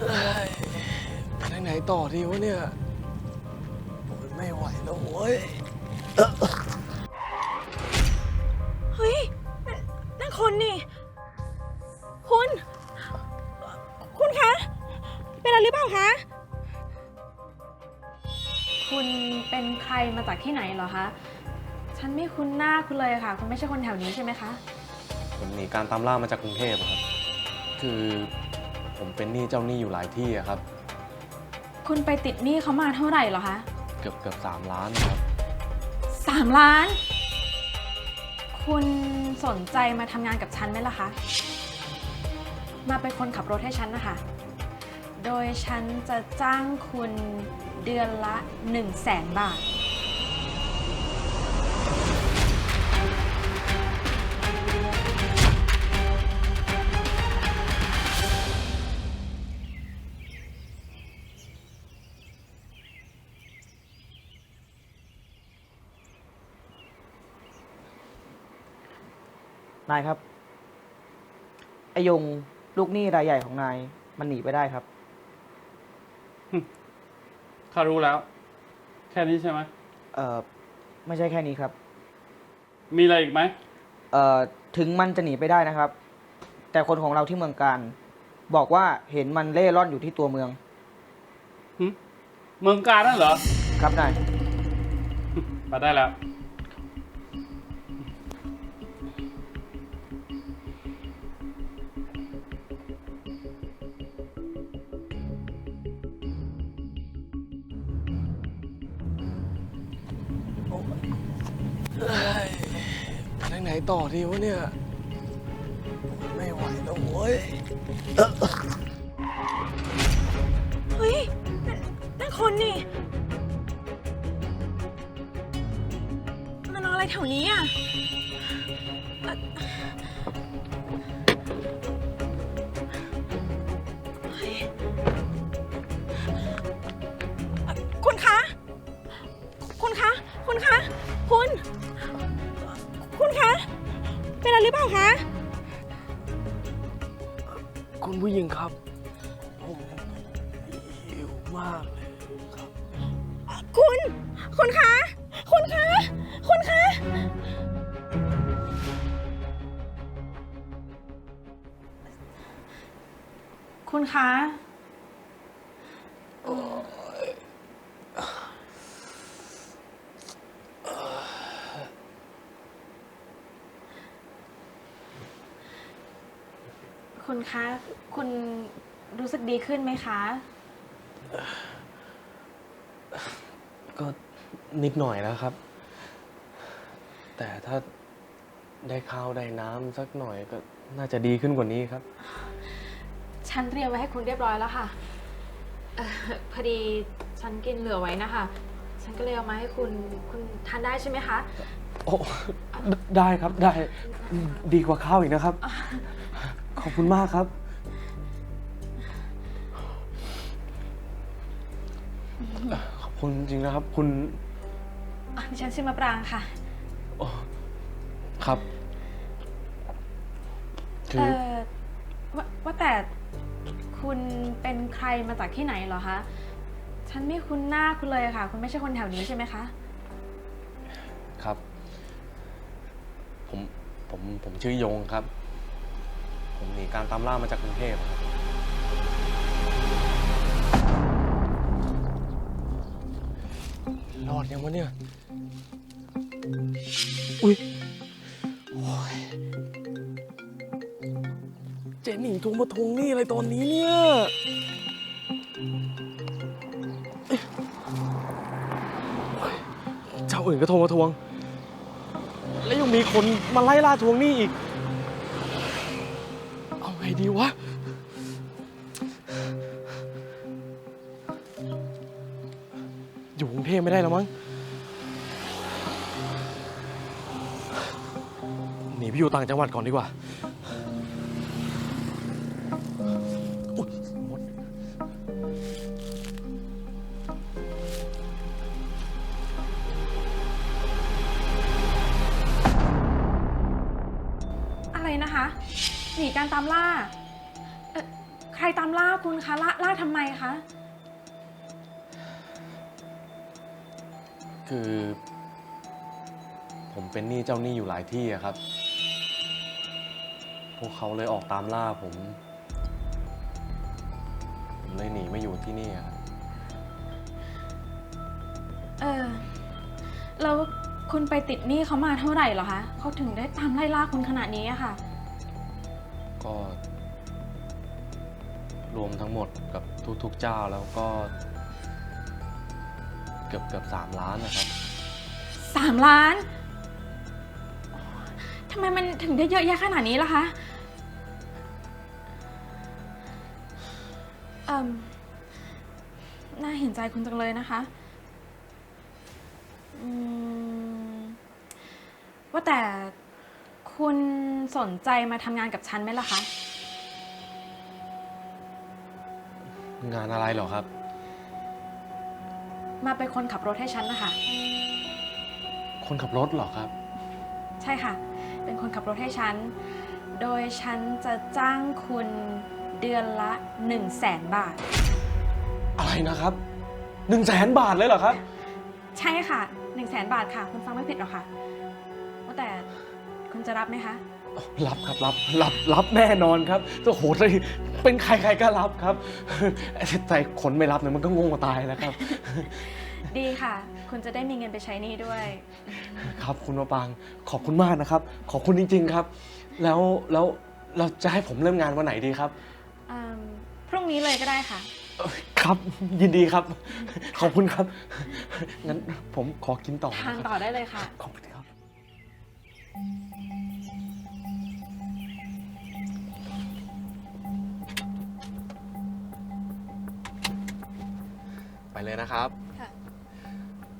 เอ้ยไปทางไหนต่อดีวะเนี่ยโอ้ยไม่ไหวแล้วโว้ยเฮ้ยนั่นนั่นคนนี่ คุณ คุณคะ เป็นอะไรหรือเปล่าคะ คุณเป็นใครมาจากที่ไหนเหรอคะ ฉันไม่คุ้นหน้าคุณเลยค่ะ คุณไม่ใช่คนแถวนี้ใช่ไหมคะ ผมหนีการตามล่ามาจากกรุงเทพอะครับ คือ ผมเป็นหนี้เจ้าหนี้อยู่หลายที่อะครับ คุณไปติดหนี้เขามาเท่าไหร่เหรอคะเกือบเกือบสามล้านนะครับ สามล้าน คุณสนใจมาทำงานกับฉันไหมล่ะคะ มาเป็นคนขับรถให้ฉันนะคะ โดยฉันจะจ้างคุณเดือนละ 1 0 0 0 0แสนบาท นายครับ ไอยงลูกหนี้รายใหญ่ของนายมันหนีไปได้ครับ ข้ารู้แล้ว แค่นี้ใช่ไหม เอ่อไม่ใช่แค่นี้ครับ มีอะไรอีกไหม เอ่อถึงมันจะหนีไปได้นะครับ แต่คนของเราที่เมืองการ บอกว่าเห็นมันเล่ร่อนอยู่ที่ตัวเมืองเมืองการนั่นเหรอ ครับนาย มาได้แล้ว นต่อดีวะเนี่ย ไม่ไหวแล้วโว้ยเฮ้ยนั่นนั่นคนนี่ มันนอนอะไรแถวนี้อะเอ่อเฮ้ยเอ่อคุณคะ คุณคะ คุณคะ คุณ เป็นอะไรหรือเปล่าคะ คุณผู้หญิงครับ ผมหิวมากเลยครับ คุณ คุณคะ คุณคะ คุณคะ คุณคะ คุณคะ คุณรู้สึกดีขึ้นไหมคะ ก็นิดหน่อยแล้วครับ แต่ถ้าได้ข้าวได้น้ำสักหน่อยก็น่าจะดีขึ้นกว่านี้ครับ ฉันเตรียมไว้ให้คุณเรียบร้อยแล้วค่ะเอ่อพอดีฉันกินเหลือไว้นะคะ ฉันก็เลยเอามาให้คุณ คุณทานได้ใช่ไหมคะ โอ้ไดได้ครับได้ ดีกว่าข้าวอีกนะครับ ขอบคุณมากครับ ขอบคุณจริงๆนะครับ คุณอะดิฉันชื่อมะปรางค่ะ ครับ คืเอออว่าว่าแต่คุณเป็นใครมาจากที่ไหนเหรอคะ ฉันไม่คุ้นหน้าคุณเลยค่ะ คุณไม่ใช่คนแถวนี้ใช่ไหมคะ ครับ ผม ผม ผมชื่อยงครับ ผมหนีการตามล่ามาจากกรุงเทพครับรอดยังวะเนี่ย อุ้ยโอ้ยเจหนิงโทรมาทวงหนี่อะไรตอนนี้เนี่ยเอ๊ะโอ้ยเจ้าอื่นก็โทรมาทวง แล้วยังมีคนมาไล่ล่าทวงหนี้อีก ดีวะ อยู่กรุงเทพไม่ได้แล้วมั้ง หนีไปอยู่ต่างจังหวัดก่อนดีกว่าอุ๊ยมดอะไรนะคะ หนีการตามล่าเอ่อใครตามล่าคุณคะล่าล่าทำไมคะ คือ ผมเป็นหนี้เจ้าหนี้อยู่หลายที่อะครับ พวกเขาเลยออกตามล่าผม ผมเลยหนีมาอยู่ที่นี่อะครับเออ แล้วคุณไปติดหนี้เขามาเท่าไหร่เหรอคะเขาถึงได้ตามไล่ล่าคุณขนาดนี้อะค่ะ ก็ รวมทั้งหมดกับทุกๆเจ้าแล้วก็ เกือบเกือบสามล้านนะครับ สามล้านทำไมมันถึงได้เยอะแยะขนาดนี้ล่ะคะเอ่มน่าเห็นใจคุณจังเลยนะคะอืมว่าแต่ คุณสนใจมาทำงานกับฉันไหมล่ะคะ งานอะไรเหรอครับ มาเป็นคนขับรถให้ฉันนะคะ คนขับรถเหรอครับ ใช่ค่ะ เป็นคนขับรถให้ฉัน โดยฉันจะจ้างคุณเดือนละ 1 0 0 0 0แสนบาท อะไรนะครับหนึ่งแสนบาทเลยเหรอครับ ใช่ค่ะ 1 0 0 0 0แสนบาทค่ะ คุณฟังไม่ผิดหรอกค่ะว่าแต่คุณ จะรับไหมคะ รับครับรับรับรับแน่นอนครับโอ้โหเป็นใครๆก็รับครับแต่คนไม่รับเนี่ยมันก็งงกว่าตายแล้วครับ ดีค่ะ คุณจะได้มีเงินไปใช้หนี้ด้วย ครับคุณมะปรางขอบคุณมากนะครับ ขอบคุณจริง ๆครับ แล้วแล้วเราจะให้ผมเริ่มงานวันไหนดีครับอืมพรุ่งนี้เลยก็ได้ค่ะ เอ้ยครับยินดีครับ ขอบคุณครับงั้นผมขอกินต่อทานนะครับต่อได้เลยค่ะ ขอบคุณครับ ไปเลยนะครับค่ะ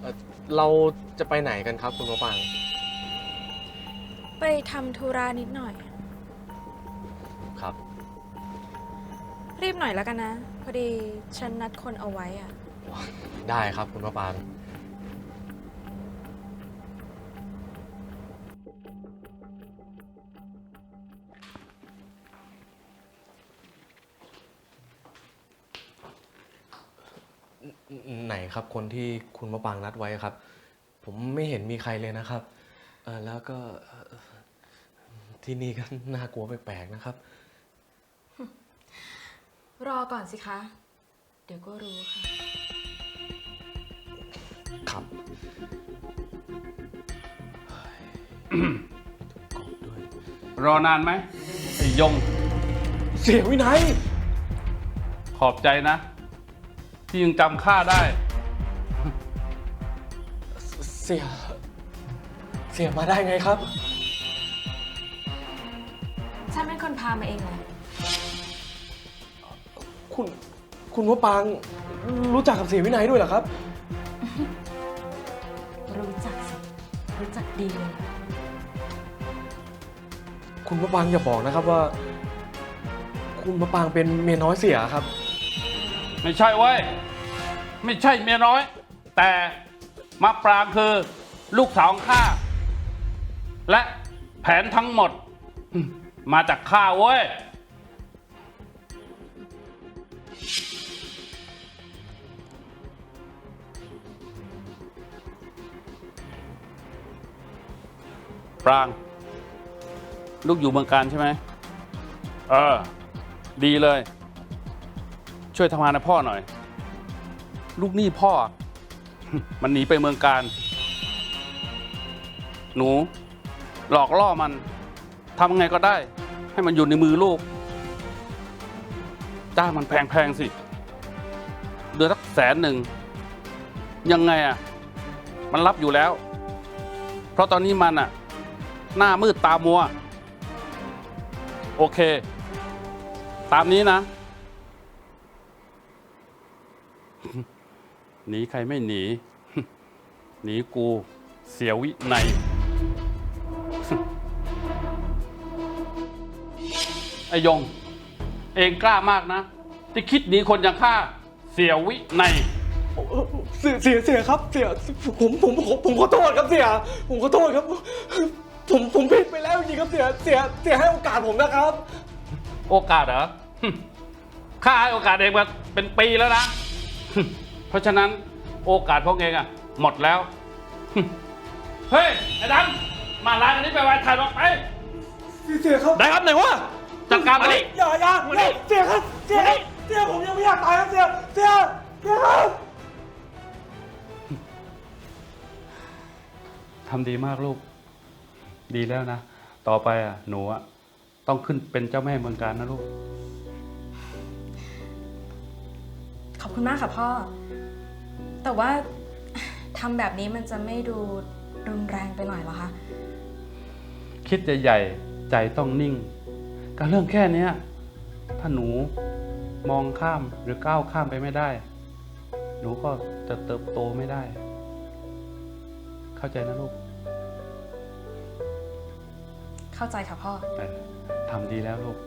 เอ่อเราจะไปไหนกันครับคุณมะปราง ไปทำธุระนิดหน่อย ครับ รีบหน่อยแล้วกันนะ พอดีฉันนัดคนเอาไว้อะได้ครับคุณมะปราง ไหนครับคนที่คุณมะปรางนัดไว้ครับ ผมไม่เห็นมีใครเลยนะครับเออแล้วก็เอ่อที่นี่ก็น่ากลัวแปลกๆนะครับ รอก่อนสิคะ เดี๋ยวก็รู้ค่ะ ครับเฮ้ยถูกกดด้วย รอนานไหมไอ้ยง เสียวินัยขอบใจนะ ที่ยังจำข้าได้ เสีย เสียมาได้ไงครับ ฉันเป็นคนพามาเองเลยคุณ คุณว่าปางรู้จักกับเสียวินัยด้วยเหรอครับ รู้จักสิรู้จักดีเลย คุณมะปางอย่าบอกนะครับว่า คุณมะปางเป็นเมียน้อยเสียครับ ไม่ใช่เว้ย ไม่ใช่เมียน้อย แต่มะปรางคือลูกสาวของข้าและแผนทั้งหมด มาจากข้าเว้ย ปราง ลูกอยู่เมืองการใช่ไหม เออ ดีเลย ช่วยทำงานให้พ่อหน่อย ลูกหนี้พ่อ มันหนีไปเมืองการ หนู หลอกล่อมันทำไงก็ได้ ให้มันอยู่ในมือลูก จ้างมันแพงๆสิ เดือนสักแสนหนึ่ง ยังไงอะ มันรับอยู่แล้ว เพราะตอนนี้มันอะ หน้ามืดตามัว โอเค ตามนี้นะ หนีใครไม่หนี หนีกูเสียวิในยไอยง เองกล้ามากนะ ที่คิดหนีคนอย่างข้าเสียวิในยเสียเสียเสียครับ เสียผมผมผมผมขอโทษครับเสีย ผมขอโทษครับ ผมผมผิดไปแล้วจริงๆครับเสียเสียเสียให้โอกาสผมนะครับ โอกาสเหรอ ข้าให้โอกาสเองมาเป็นปีแล้วนะเพ ราะฉะนั้นโอกาสพวกเองอะหมดแล้ว เฮ้ย ไอ้ดำมาร้านอันนี้ไปไว้ถ่ายรถไป เสียครับได้ครับไหนวะจัดการมาดิอย่าอย่าอย่าเสียครับเสียครับเสียผมยังไม่อยากตายครับเสียเสียเสียครับทำดีมากลูก ดีแล้วนะ ต่อไปอะหนูอะต้องขึ้นเป็นเจ้าแม่เมืองการนะลูก ขอบคุณมากค่ะพ่อ แต่ว่าทำแบบนี้มันจะไม่ดูรุนแรงไปหน่อยเหรอคะ คิดใหญ่ๆใจต้องนิ่งการเรื่องแค่เนี้ยถ้าหนูมองข้ามหรือก้าวข้ามไปไม่ได้ หนูก็จะเติบโตไม่ได้ เข้าใจนะลูกเข้าใจค่ะพ่อเออทำดีแล้วลูก